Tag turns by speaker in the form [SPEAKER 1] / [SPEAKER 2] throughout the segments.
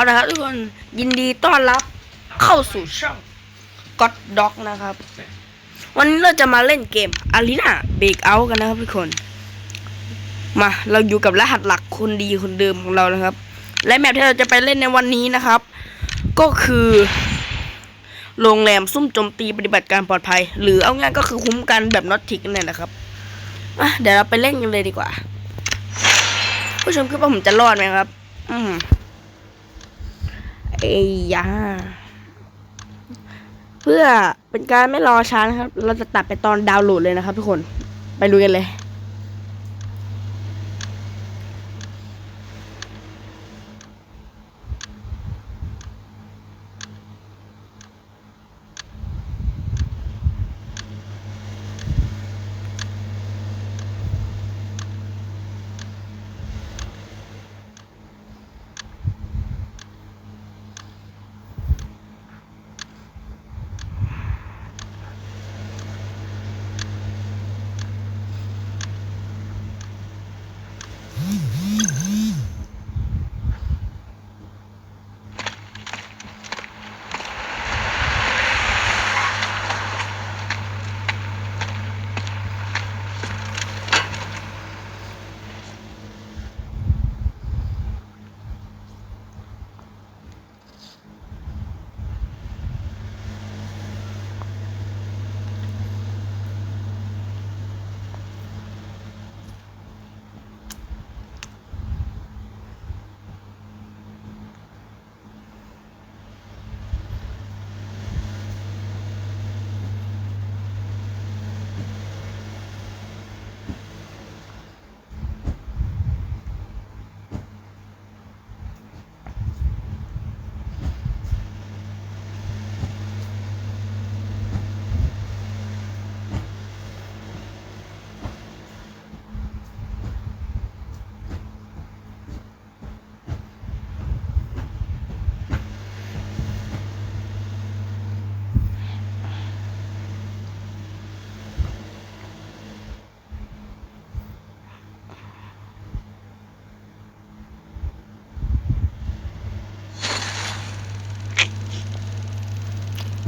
[SPEAKER 1] เอาละครับทุกคนยินดีต้อนรับเข้าสู่ช่อง God Dog นะครับ วันนี้เราจะมาเล่นเกม Arena Breakout กันนะครับทุกคน มาเราอยู่กับรหัสหลักคนดีคนเดิมของเรานะครับ และแมปที่เราจะไปเล่นในวันนี้นะครับ ก็คือ โรงแรมซุ่มโจมตีปฏิบัติการปลอดภัย หรือเอาง่ายก็คือคุ้มกันแบบน็อตทิกนั่นแหละครับอะเดี๋ยวเราไปเล่นกันเลยดีกว่า ผู้ชมคิดว่าผมจะรอดไหมครับ อืม เอ้ยยาเพื่อเป็นการไม่รอช้านะครับ เราจะตัดไปตอนดาวน์โหลดเลยนะครับทุกคน ไปดูกันเลย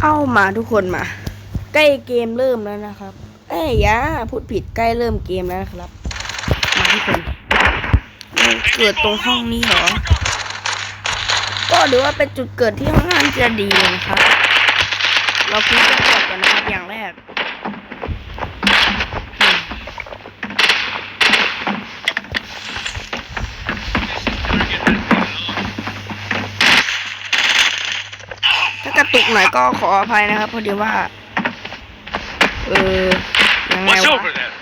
[SPEAKER 1] เอามาทุกคนมา ใกล้เกมเริ่มแล้วนะครับ เอ้ยยาพูดผิดใกล้เริ่มเกมแล้วนะครับ มาทุกคนเกิดตรงห้องนี้เหรอ ก็หรือว่าเป็นจุดเกิดที่ห้อนข้านจะดีนะครับ เราคิดกันก่อนนะครับอย่างแรก ระตุกหน่อยก็ขออภัยนะครับพอดีว่า เออยังไง
[SPEAKER 2] What's
[SPEAKER 1] วะ
[SPEAKER 2] over there?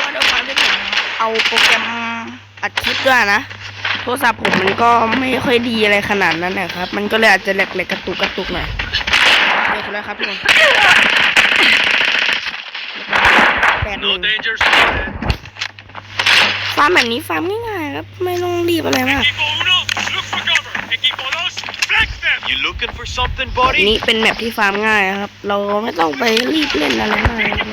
[SPEAKER 1] ว่าด้วยความที่ผมเอาโปรแกรมอัดคลิปด้วยนะ โทรศัพท์ผมมันก็ไม่ค่อยดีอะไรขนาดนั้นนะครับ มันก็เลยอาจจะแหลกๆกระตุกกระตุกหน่อยเดี๋ยวคนแล้วครับทุกคนแปดห
[SPEAKER 2] No
[SPEAKER 1] นึ่ง
[SPEAKER 2] danger spotted.
[SPEAKER 1] ฟาร์มแบบนี้ฟาร์มง่ายๆครับ ไม่ต้องรีบอะไรมาก
[SPEAKER 2] looking for something, buddy?
[SPEAKER 1] นี่เป็นแมปที่ฟาร์มง่ายนะครับ เราไม่ต้องไปรีบเล่นอะไรมากนะครับ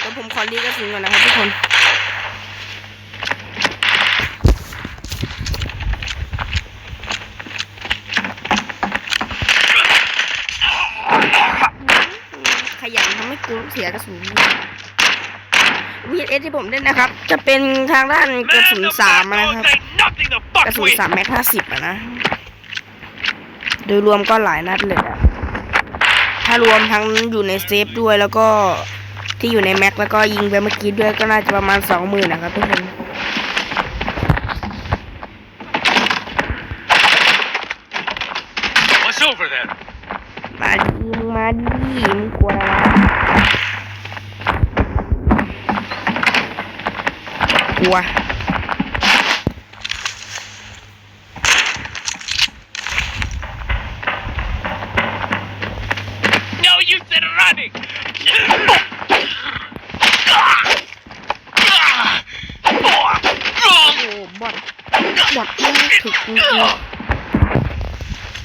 [SPEAKER 1] เดี๋ยวผมขอรีกระสุนก่อนนะครับทุกคน ขยันทำให้กูเสียกระสุน วีเอสที่ผมเล่นนะครับ จะเป็นทางด้านกระสุนสามนะครับ
[SPEAKER 2] nothing to
[SPEAKER 1] กระสุนสามแม็กห้าสิบอะนะโดยรวมก็หลายนัดเลยอะถ้ารวมทั้งอยู่ในเซฟด้วยแล้วก็ที่อยู่ในแม็กแล้วก็ยิงไปเมื่อกี้ด้วยก็น่าจะประมาณสองหมื่นนะครับทุกคน
[SPEAKER 2] What's over there?
[SPEAKER 1] มาดีมึงมาดีมึงกลัวอะไรวะ กลัว
[SPEAKER 2] No use in running.
[SPEAKER 1] โอ้บอดบอดไม่ถึกจริงๆ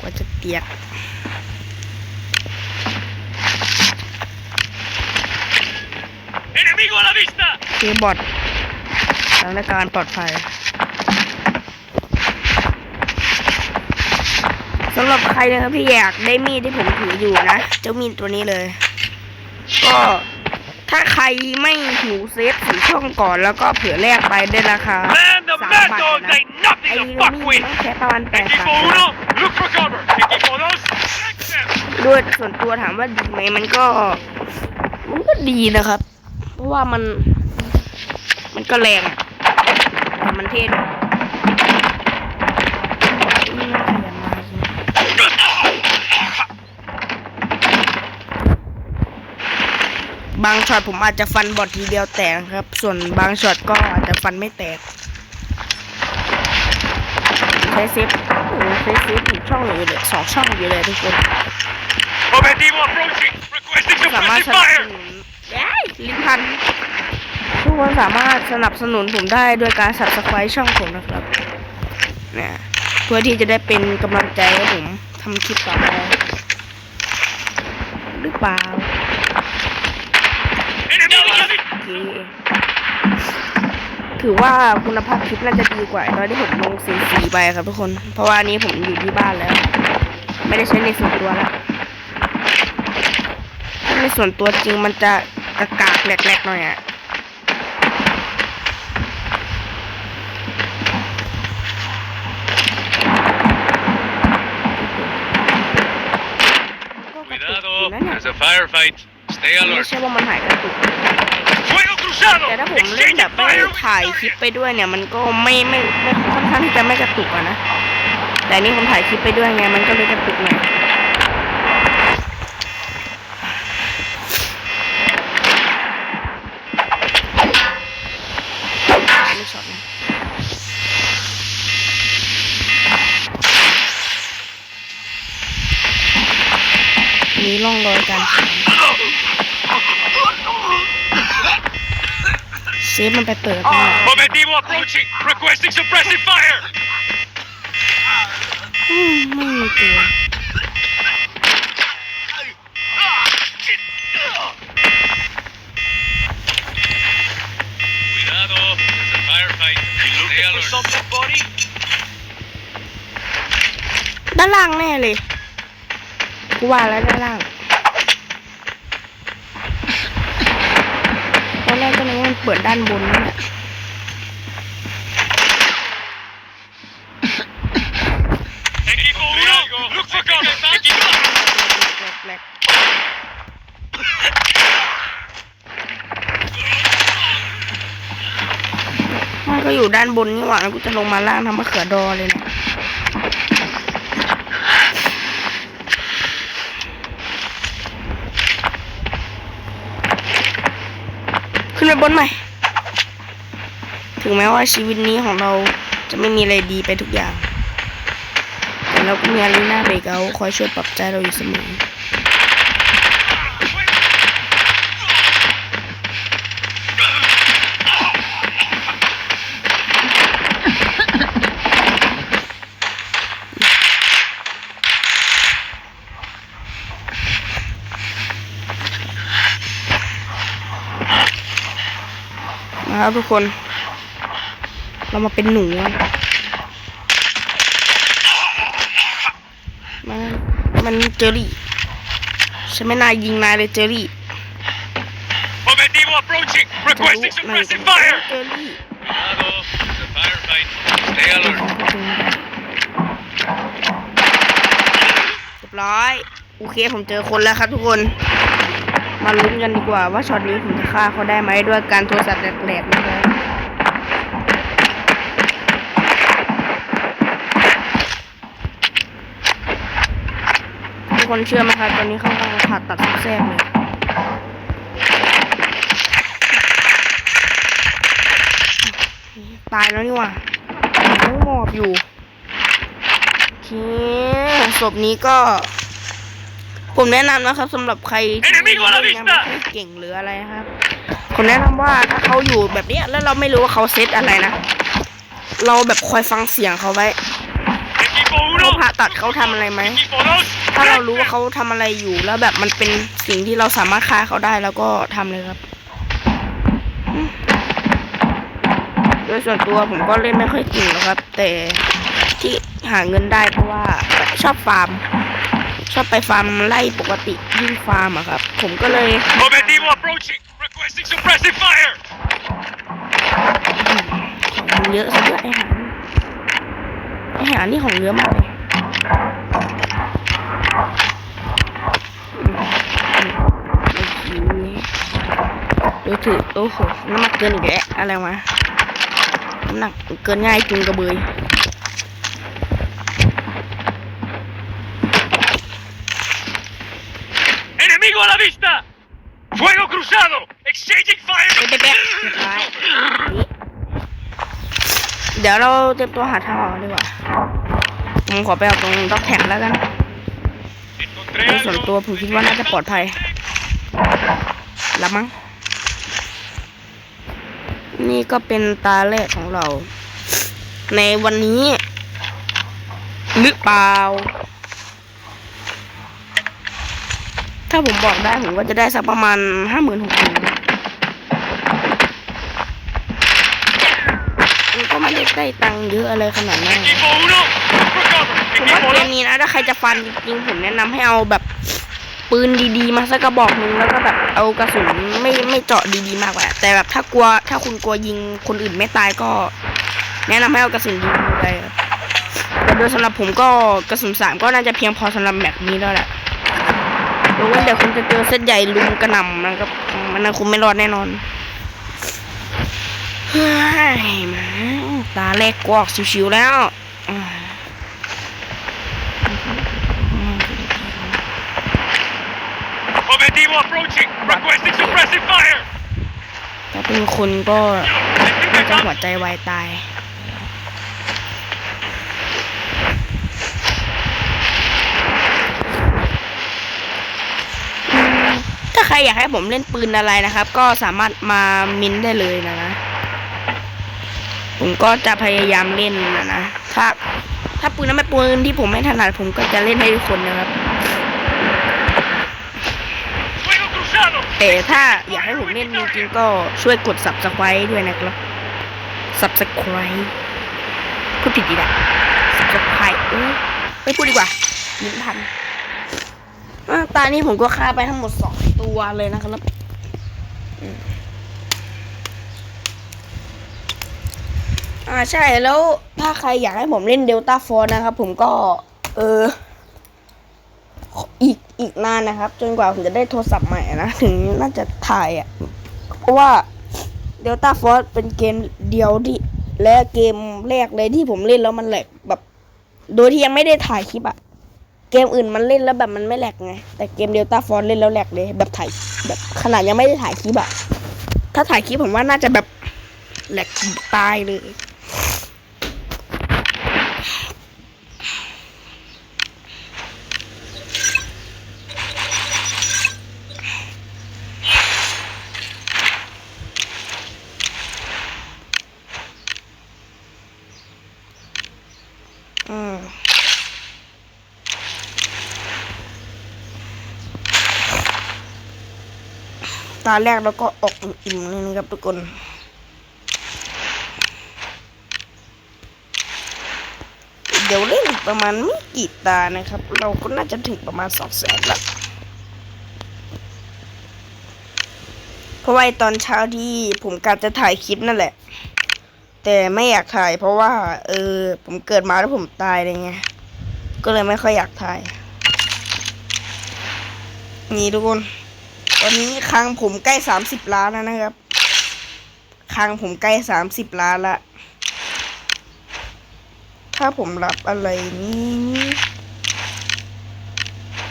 [SPEAKER 1] กว่าจะเตียก
[SPEAKER 2] Enemigo a la vista.
[SPEAKER 1] คือบอด ถานการณ์ปลอดภัยสำหรับใครนะครับที่อยากได้มีดที่ผมถืออยู่นะ เจ้ามีดตัวนี้เลย ก็ถ้าใครไม่หิวเซฟสีช่องก่อนแล้วก็เผื่อแลกไปได้ราคา
[SPEAKER 2] Man, the
[SPEAKER 1] สาม
[SPEAKER 2] mad
[SPEAKER 1] บาท
[SPEAKER 2] dogs
[SPEAKER 1] นะ
[SPEAKER 2] ain't
[SPEAKER 1] ไอ้
[SPEAKER 2] nothing
[SPEAKER 1] มี
[SPEAKER 2] to fuck
[SPEAKER 1] ด
[SPEAKER 2] with.
[SPEAKER 1] ต้องใช้ประมาณแปด
[SPEAKER 2] Equipo
[SPEAKER 1] บาท
[SPEAKER 2] uno, look for cover. Equipo dos, flank them.
[SPEAKER 1] ด้วยส่วนตัวถามว่าดีไหมมันก็ มันก็ดีนะครับ เพราะว่ามัน มันก็แรงอะแต่ มันเท่ด้วยนี่น่าขยันมาจริงบางช็อตผมอาจจะฟันบอดทีเดียวแตกนะครับ ส่วนบางช็อตก็อาจจะฟันไม่แตกใช้เซฟโอ้โหใช้เซฟถูกช่องอยู่เลยสองช่องอยู่เลยทุกคน
[SPEAKER 2] Objetivo approaching. Requesting
[SPEAKER 1] สามารถ
[SPEAKER 2] suppressive
[SPEAKER 1] สนับส
[SPEAKER 2] fire.
[SPEAKER 1] นุนได้ลิ้นพันทุ กคนสามารถสนับสนุนผมได้ด้วยการ subscribe ช่องผมนะครับเนี่ยเพื่อที่จะได้เป็นกำลังใจให้ผมทำคลิปต่อไปหรือเปล่าถือว่าคุณภาพคลิปน่าจะดีกว่าตอนที่ผมลงสีสีไปครับทุกคน เพราะว่านี้ผมอยู่ที่บ้านแล้ว ไม่ได้ใช้ในส่วนตัวแล้วในส่วนตัวจริงมันจะกระกากแหลกๆหน่อยอะ
[SPEAKER 2] Cuidado,
[SPEAKER 1] นั่นน่ะ
[SPEAKER 2] there's a firefight. Stay
[SPEAKER 1] ไม่
[SPEAKER 2] alert.
[SPEAKER 1] ใช่ว่ามันหายกระตุก
[SPEAKER 2] Fuego cruzado.
[SPEAKER 1] แต่ถ้าผมเล่นแบบ
[SPEAKER 2] Exchanging
[SPEAKER 1] ไม่
[SPEAKER 2] fire with
[SPEAKER 1] ถ่ายคลิปไปด้วยเนี่ย มันก็ไม่ไม่ไม่ค่อนข้างที่จะไม่กระตุกอะนะ แต่อันนี่ผมถ่ายคลิปไปด้วยไง มันก็เลยกระตุกหน่อยไม่ช็อตนะมี ร่องรอยการฉีดเซฟมันไปเปิดมา
[SPEAKER 2] Objetivo approaching. Requesting suppressive fire.
[SPEAKER 1] อืมไม่มีตัว
[SPEAKER 2] Cuidado, there's a firefight. You looking for something, buddy?
[SPEAKER 1] ด้านล่างแน่เลย กูว่าแล้วด้านล่าง ตอนแรกก็นึกว่ามัน เปิดด้านบนนั่นแหละ
[SPEAKER 2] Equipo uno, look for cover. Equipo
[SPEAKER 1] แปลกๆมันก็อยู่ด้านบนนี่หว่าแล้วกูจะลงมาล่างทำมะเขือดอเลยเนี่ย ขึ้ นไปบนใหม่ ถึงแม้ว่าชีวิตนี้ของเราจะไม่มีอะไรดีไปทุกอย่าง แต่เราก็มีอารีนาเบรกเอาคอยช่วยปรับใจเราอยู่เสมอ นะครับทุกคน เรามาเป็นหนูกันมันมันเจอรี่ฉันไม่นายยิงนายเลยเจอรี่
[SPEAKER 2] Objetivo approaching.
[SPEAKER 1] จะรู้
[SPEAKER 2] Requesting
[SPEAKER 1] นาย
[SPEAKER 2] suppressive fire.
[SPEAKER 1] เจอรี่
[SPEAKER 2] Cuidado, there's a firefight. Stay
[SPEAKER 1] เ alert. รียบร้อย โอเค ผมเจอคนแล้วครับทุกคน มาลุ้นกันดีกว่าว่าช็อตนี้ผมจะฆ่าเขาได้ไหมด้วยการโทรศัพท์แหลกๆนะครับทุกคนเชื่อไหมครับตอนนี้เขากำลังผ่าตัดทุกแทรกเลยตายแล้วนี่หว่ายังหมอบอยู่โอเคศพนี้ก็ ผมแนะนำนะครับสำหรับใครที่
[SPEAKER 2] Enemigo a la
[SPEAKER 1] เล่น
[SPEAKER 2] vista
[SPEAKER 1] น้ำไม่ค่อยเก่งหรืออะไรนะครับผมแนะนำว่าถ้าเขาอยู่แบบเนี้ยแล้วเราไม่รู้ว่าเขาเซตอะไรนะ เราแบบคอยฟังเสียงเขาไว้
[SPEAKER 2] Equipo
[SPEAKER 1] เขา
[SPEAKER 2] uno.
[SPEAKER 1] ผ่าตัดเขาทำอะไรไหม
[SPEAKER 2] Equipo dos.
[SPEAKER 1] ถ้าเรา
[SPEAKER 2] flank
[SPEAKER 1] รู้ว่า
[SPEAKER 2] them.
[SPEAKER 1] เขาทำอะไรอยู่แล้วแบบมันเป็นสิ่งที่เราสามารถฆ่าเขาได้แล้วก็ทำเลยครับอืมโดยส่วนตัวผมก็เล่นไม่ค่อยเก่งหรอกครับ แต่ที่หาเงินได้เพราะว่าชอบฟาร์ม ชอบไปฟาร์มไล่ปกติยิ่งฟาร์มอะครับ ผมก็เลย
[SPEAKER 2] Objetivo approaching. Requesting suppressive fire.
[SPEAKER 1] ของมันเยอะซะด้วยไอหารไอหารนี่ของเยอะมากเลยอืมอืมโอเคดูถือโอ้โหน้ำหนักเกินอีกแล้วอะไรวะน้ำหนักเกินง่ายจุงกระเบย
[SPEAKER 2] vista. Fuego cruzado. Exchanging
[SPEAKER 1] เป๊ะ
[SPEAKER 2] fire.
[SPEAKER 1] เป๊ะสุดท้ายเดี๋ยวเราเตรียมตัวหาทางออกดีกว่าผมขอไปเอาตรงด็อกแท็กแล้วกัน
[SPEAKER 2] Encontré
[SPEAKER 1] โดยส่วน
[SPEAKER 2] algo.
[SPEAKER 1] ตัวผมคิดว่าน่าจะปลอดภัยละมั้ง นี่ก็เป็นตาแรกของเรา ในวันนี้ หรือเปล่า ถ้าผมบอกได้ผมก็จะได้สักประมาณห้าหมื่นหกหมื่นมันก็ไม่ได้ได้ตังค์เยอะอะไรขนาดนั้นผมว่าเกมนี้นะถ้าใครจะฟันจริงๆผมแนะนำให้เอาแบบปืนดีๆ มาสักกระบอกหนึ่งแล้วก็แบบเอากระสุนไม่ไม่เจาะดีๆมากกว่าแต่แบบถ้ากลัวถ้าคุณกลัวยิงคนอื่นไม่ตายก็ แนะนำให้เอากระสุนดีๆไปแต่โดยสำหรับผมก็กระสุนสามก็น่าจะเพียงพอสำหรับแบบนี้แล้วแหละ ยกเว้นเดี๋ยวคุณจะเจอเซตใหญ่ลุมกระหน่ำนะครับ มันนั้นคุณไม่รอดแน่นอนเฮ้ยมาตาแรกกวอกชิวๆแล้วอ่า
[SPEAKER 2] Objetivo approaching. Requesting suppressive fire.
[SPEAKER 1] ถ้าเป็นคนก็
[SPEAKER 2] Detecting
[SPEAKER 1] น่า
[SPEAKER 2] the
[SPEAKER 1] จะหัว
[SPEAKER 2] gun.
[SPEAKER 1] ใจวายตายอืมถ้า ใครอยากให้ผมเล่นปืนอะไรนะครับ ก็สามารถมามินได้เลยนะนะผมก็จะพยายามเล่นนะนะถ้าถ้าปืนนั้นไม่ปืนที่ผมไม่ถนัดผมก็จะเล่นให้ทุกคนนะครับแต่ถ้าอยากให้ผมเล่นจริงๆก็ช่วยกด subscribe ด้วยนะครับ subscribe พูดผิดอีกแล้ว subscribe เอ้ยไม่พูดดีกว่ายิ้มทันตอนนี้ผมก็ฆ่าไปทั้งหมดสอง ตัวเลยนะครับอ่าใช่แล้วถ้าใครอยากให้ผมเล่นเดลต้าฟอร์นะครับผมก็ เออ อีกอีกนานนะครับ จนกว่าผมจะได้โทรศัพท์ใหม่นะ ถึงน่าจะถ่ายอะ เพราะว่า Delta Force เป็นเกมเดียวที่และเกมแรกเลยที่ผมเล่นแล้วมันแหลกแบบ โดยที่ยังไม่ได้ถ่ายคลิปอะ เกมอื่นมันเล่นแล้วแบบมันไม่แหลกไง แต่เกมเดลต้าฟอนเล่นแล้วแหลกเลย แบบถ่ายแบบขนาดยังไม่ได้ถ่ายคลิปอะถ้าถ่ายคลิปผมว่าน่าจะแบบแหลกตายเลย อืม ตาแรกแล้วก็ออกอิ่มๆเลยนะครับทุกคนเดี๋ยวเล่นอีกประมาณไม่กี่ตานะครับ เราก็น่าจะถึงประมาณสองแสนละเพราะว่าตอนเช้าที่ผมกะจะถ่ายคลิปนั่นแหละ แต่ไม่อยากถ่าย เพราะว่า เออ ผมเกิดมาแล้วผมตายอะไรเลยไงก็เลยไม่ค่อยอยากถ่าย นี่ทุกคน อนนี้คางผมใกล้สามสิบล้านแล้วนะครับคางผมใกล้สามสิบล้านละ ถ้าผมรับอะไรนี้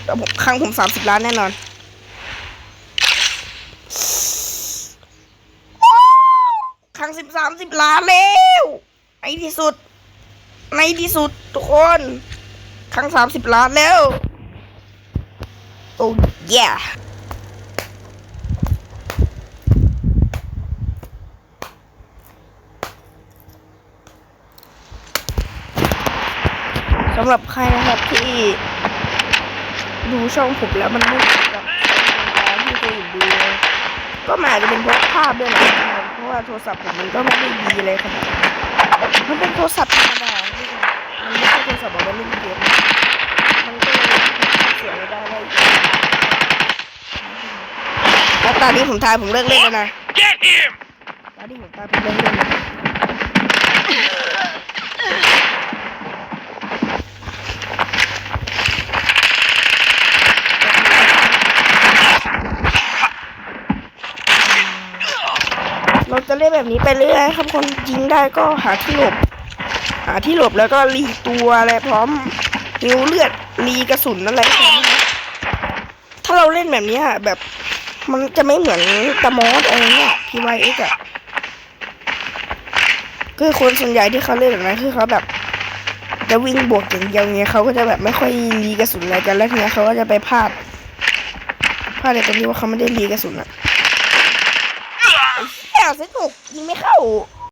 [SPEAKER 1] แต่ผมคางผมสามสิบล้านแน่นอนคังสิบสามสิบล้านแล้วในที่สุด ในที่สุดทุกคนคังสามสิบล้านแล้ว โอ้ยสำหรับใครนะครับที่ดูช่องผมแล้วมันไม่เหมือนกับการที่เคยดูก็มันอาจจะเป็นเพราะภาพด้วยนะครับเพราะว่าโทรศัพท์ผมมันก็ไม่ได้ดีเลยครับมันเป็นโทรศัพท์ธรรมดาที่มันไม่ใช่โทรศัพท์เอาไว้เล่นเกมมันก็เลยเสียไม่ได้เลยแล้วตอนนี้ผมทายผมเลิกเล่นแล้วนะตอนนี้ผมทายผมเลิกเล่นแล้วเรา จะเล่นแบบนี้ไปเรื่อยครับคนยิงได้ก็หาที่หลบ หาที่หลบแล้วก็รีตัวอะไรพร้อมนิวเลือดรีกระสุนอะไรพร้อมถ้าเราเล่นแบบนี้ยแบบมันจะไม่เหมือนตะมอสอะไรเงี้ย PYX อะคือคนส่วนใหญ่ที่เขาเล่นแบบนั้นคือเขาแบบจะวิ่งบวกอย่างเดียวเงี้ยเขาก็จะแบบไม่ค่อยรีกระสุนอะไรกันแล้วทีเนี้ยเขาก็จะไปพลาดพลาดในตรงที่ว่าเขาไม่ได้รีกระสุนอะ แค่เซตหกยิงไม่เข้า